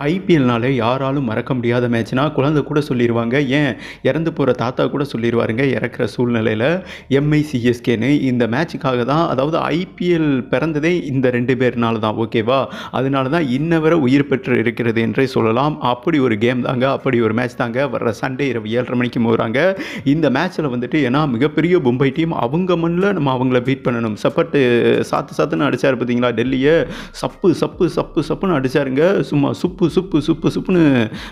ஐபிஎல்னாலே யாராலும் மறக்க முடியாத மேட்ச்னா குழந்தை கூட சொல்லிடுவாங்க ஏன்? இறந்து போகிற தாத்தா கூட சொல்லிடுவாருங்க இறக்குற சூழ்நிலையில். எம்ஐ சிஎஸ்கேன்னு இந்த மேட்சுக்காக தான் அதாவது ஐபிஎல் பிறந்ததே இந்த ரெண்டு பேர்னால தான் ஓகேவா அதனால தான் இன்ன வரை உயிர் பெற்று இருக்கிறது என்றே சொல்லலாம். அப்படி ஒரு கேம் தாங்க அப்படி ஒரு மேட்ச் தாங்க. வர்ற சண்டே இரவு ஏழரை மணிக்கு போகிறாங்க இந்த மேட்ச்சில் வந்துட்டு ஏன்னா மிகப்பெரிய மும்பை டீம் அவங்க மண்ணில் நம்ம அவங்கள பீட் பண்ணணும். சப்பட்டு சாத்து சாத்துன்னு அடித்தார் பார்த்தீங்களா டெல்லியை? சப்பு சப்பு சப்பு சப்புன்னு அடிச்சாருங்க. சும்மா சுப்பு சுப்பு சுப்பு சுப்புன்னு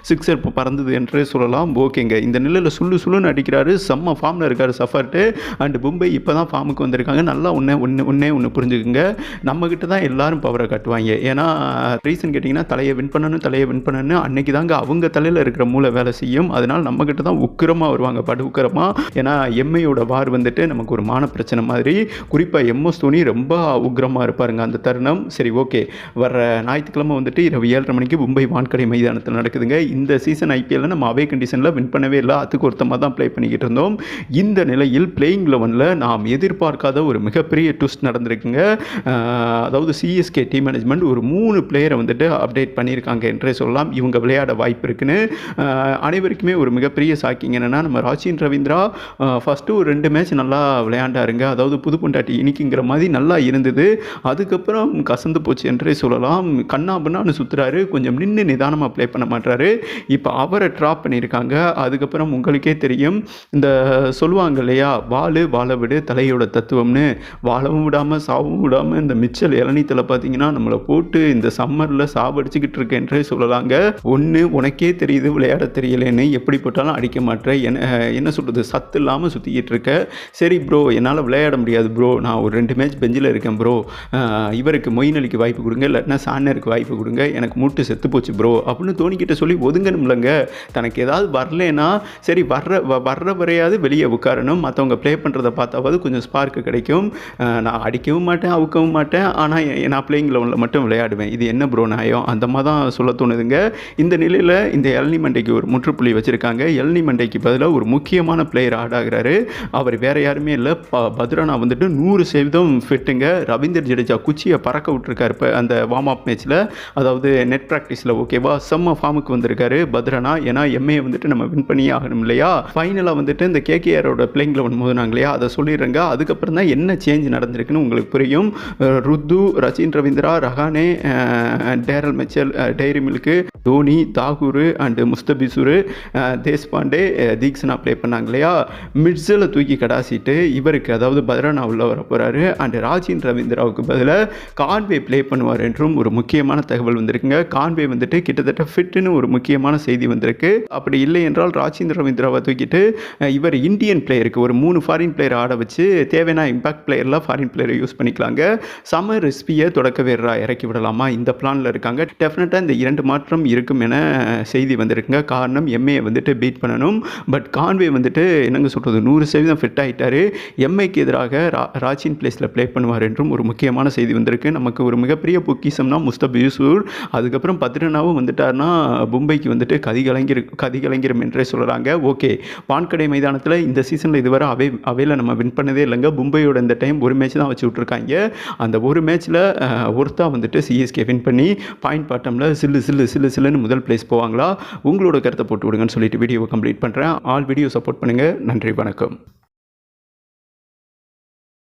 சிக்ஸர் இப்போ பறந்தது என்றே சொல்லலாம். ஓகேங்க. இந்த நிலையில் சுள்ளு சுள்ளுன்னு அடிக்கிறாரு. செம்ம ஃபார்மில் இருக்கார் சஃபர்ட்டு. அண்ட் மும்பை இப்போ தான் ஃபார்முக்கு வந்திருக்காங்க. நல்லா ஒன்று ஒன்று ஒன்றே ஒன்று புரிஞ்சுக்குங்க. நம்மக்கிட்ட தான் எல்லாரும் பவரை காட்டுவாங்க. ஏன்னா ரீசன் கேட்டிங்கன்னா தலையை வின் பண்ணணும் தலையை வின் பண்ணணும் அன்னைக்கு தாங்க அவங்க தலையில் இருக்கிற மூளை வேலை செய்யும். அதனால் நம்மக்கிட்ட தான் உக்கிரமாக வருவாங்க படு உக்கிரமாக ஏன்னா எம்ஐயோட வார் வந்துட்டு நமக்கு ஒரு மான பிரச்சனை மாதிரி. குறிப்பாக எம்எஸ் தோனி ரொம்ப உக்கிரமாக இருப்பாருங்க அந்த தருணம். சரி ஓகே. வர்ற ஞாயிற்றுக்கிழமை வந்துட்டு இரவு ஏழரை மணிக்கு மும்பை வான்கடை மைதானத்தில் நடக்குதுங்க. இந்த சீசன் ஐபிஎல்ல நம்ம அவே கண்டிஷனில் வின் பண்ணவே இல்லை. அதுக்கு ஒருத்தமாக தான் ப்ளே பண்ணிக்கிட்டு இருந்தோம். இந்த நிலையில் பிளேயிங் லெவனில் நாம் எதிர்பார்க்காத ஒரு மிகப்பெரிய ட்விஸ்ட் நடந்திருக்குங்க. அதாவது சிஎஸ்கே டீம் மேனேஜ்மெண்ட் ஒரு மூணு பிளேயரை வந்துட்டு அப்டேட் பண்ணியிருக்காங்க என்றே சொல்லலாம். இவங்க விளையாட வாய்ப்பு இருக்குன்னு. அனைவருக்குமே ஒரு மிகப்பெரிய சாக்கிங் என்னென்னா நம்ம ராஜின் ரவீந்திரா ஃபஸ்ட்டு ஒரு ரெண்டு மேட்ச் நல்லா விளையாண்டாருங்க. அதாவது புது பொண்டாட்டி இனிக்குங்கிற மாதிரி நல்லா இருந்தது. அதுக்கப்புறம் கசந்து போச்சு என்றே சொல்லலாம். கண்ணா பண்ணான்னு சுற்றுறாரு கொஞ்சம் நின்று நிதானமாக ப்ளே பண்ண மாட்டாரு இப்போ அவரை ட்ராப் பண்ணியிருக்காங்க. அதுக்கப்புறம் உங்களுக்கே தெரியும் இந்த சொல்லுவாங்க இல்லையா வாழு வாழ விடு தலையோட தத்துவம்னு. வாழவும் விடாமல் சாவும் விடாமல் இந்த மிச்சல் இளநீத்தில் பார்த்தீங்கன்னா நம்மளை போட்டு இந்த சம்மரில் சாவடிச்சுக்கிட்டு இருக்கேன்றே சொல்லலாங்க. ஒன்று உனக்கே தெரியுது விளையாட தெரியலேன்னு எப்படி போட்டாலும் அடிக்க மாட்டேன் என்ன என்ன சொல்கிறது சத்து இல்லாமல் சுற்றிக்கிட்டு இருக்க. சரி ப்ரோ என்னால் விளையாட முடியாது ப்ரோ நான் ஒரு ரெண்டு மேட்ச் பெஞ்சில் இருக்கேன் ப்ரோ இவருக்கு மொயின் அலிக்கு வாய்ப்பு கொடுங்க. இல்லைன்னா சான்னருக்கு வாய்ப்பு கொடுங்க. எனக்கு மூட்டு செத்து போச்சு. ப்ரோ அப்படின்னு தோனிக்கிட்ட சொல்லி ஒதுங்கணும்லங்க தனக்கு ஏதாவது வரலனா சரி வர்ற வ- வர்ற வரையாவது வெளியே உட்காரணும். மற்றவங்க ப்ளே பண்ணுறதை பார்த்தாவது கொஞ்சம் ஸ்பார்க்கு கிடைக்கும். நான் அடிக்கவும் மாட்டேன் அவுக்கவும் மாட்டேன். ஆனால் நான் பிளேயிங் மட்டும் விளையாடுவேன். இது என்ன ப்ரோ நியாயம்? அந்த மாதிரி தான் சொல்ல தோணுதுங்க. இந்த நிலையில் இந்த எல்னி மண்டைக்கு ஒரு முற்றுப்புள்ளி வச்சுருக்காங்க. எல்னி மண்டைக்கு பதிலாக ஒரு முக்கியமான பிளேயர் ஆட் ஆகிறாரு. அவர் வேறு யாருமே இல்லை. ப பத்ரனா வந்துட்டு நூறு சதவீதம் ஃபிட்டுங்க ரவீந்தர் ஜடேஜா குச்சியை பறக்க விட்டுருக்காரு இப்போ அந்த வார்ம் அப் மேட்ச்சில் அதாவது நெட் ப்ராக்டிஸில் ஓகேவா செம்ம ஃபார்முக்கு வந்திருக்காரு பத்ரனா ஏன்னா எம்ஏ வந்துட்டு நம்ம வின் பண்ணியே ஆகணும் இல்லையா? ஃபைனலாக வந்துட்டு இந்த கேகேஆரோட பிளேயிங் லெவன் மோதினாங்க இல்லையா? அதை சொல்லிடுறேங்க. அதுக்கப்புறம் தான் என்ன சேஞ்ச் நடந்திருக்குன்னு உங்களுக்கு புரியும். அஹ் Ruthu Rachin Ravindra Rahane Daryl Mitchell dairy milk Dhoni Thakur and Mustafizur Deshpande Theekshana play பண்ணாங்க இல்லையா? மிட்ஸில் தூக்கி கடாசிட்டு இவருக்கு அதாவது பத்ரனா உள்ள வர போகிறாரு அண்டு ராஜின் ரவீந்திராவுக்கு பதிலாக கான்வே ப்ளே பண்ணுவார் என்றும் ஒரு முக்கியமான தகவல் வந்திருக்குங்க. கான்வே வந்து வந்துட்டு கிட்டத்தட்ட ஃபிட்டுன்னு ஒரு முக்கியமான செய்தி வந்திருக்கு. அப்படி இல்லை என்றால் ராஜேந்திர ரவீந்திராவை தூக்கிட்டு இவர் இந்தியன் பிளேயருக்கு ஒரு மூணு ஃபாரின் பிளேயர் ஆட வச்சு தேவையான இம்பாக்ட் பிளேயரில் ஃபாரின் பிளேயரை யூஸ் பண்ணிக்கலாங்க. சம ரிஸ்பியை தொடக்க வீரராக இறக்கி விடலாமா? இந்த பிளானில் இருக்காங்க. டெஃபினட்டாக இந்த இரண்டு மாற்றம் இருக்கும் என செய்தி வந்திருக்குங்க. காரணம் எம்ஏ வந்துட்டு பீட் பண்ணணும். பட் கான்வே வந்துட்டு என்னங்க சொல்கிறது நூறு சதவீதம் ஃபிட் ஆகிட்டாரு எம்ஐக்கு எதிராக ரா ராஜின் பிளேஸில் ப்ளே பண்ணுவார் என்றும் ஒரு முக்கியமான செய்தி வந்திருக்கு. நமக்கு ஒரு மிகப்பெரிய பொக்கிஷம்னா முஸ்தப் யூசூர் அதுக்கப்புறம் பத்ரனாவும் வந்துட்டார்னா மும்பைக்கு வந்துட்டு கதி கலைஞர் கதி கலைஞரும் என்றே சொல்கிறாங்க ஓகே வான்கடை மைதானத்தில் இந்த சீசனில் இதுவரை அவை அவையில் நம்ம வின் பண்ணதே இல்லைங்க. மும்பையோட இந்த டைம் ஒரு மேட்ச் தான் வச்சு விட்ருக்காங்க அந்த ஒரு மேட்ச்சில் ஒருத்தா வந்துட்டு சிஎஸ்கே வின் பண்ணி பாயிண்ட் பாட்டமில் சில்லு சில்லு சில்லு சில்லுன்னு முதல் பிளேஸ் போவாங்களா? உங்களோட கருத்தை போட்டு விடுங்கன்னு சொல்லிட்டு வீடியோவை கம்ப்ளீட் பண்ணுறேன் ஆல் வீடியோ சப்போர்ட் பண்ணுங்கள் நன்றி வணக்கம்.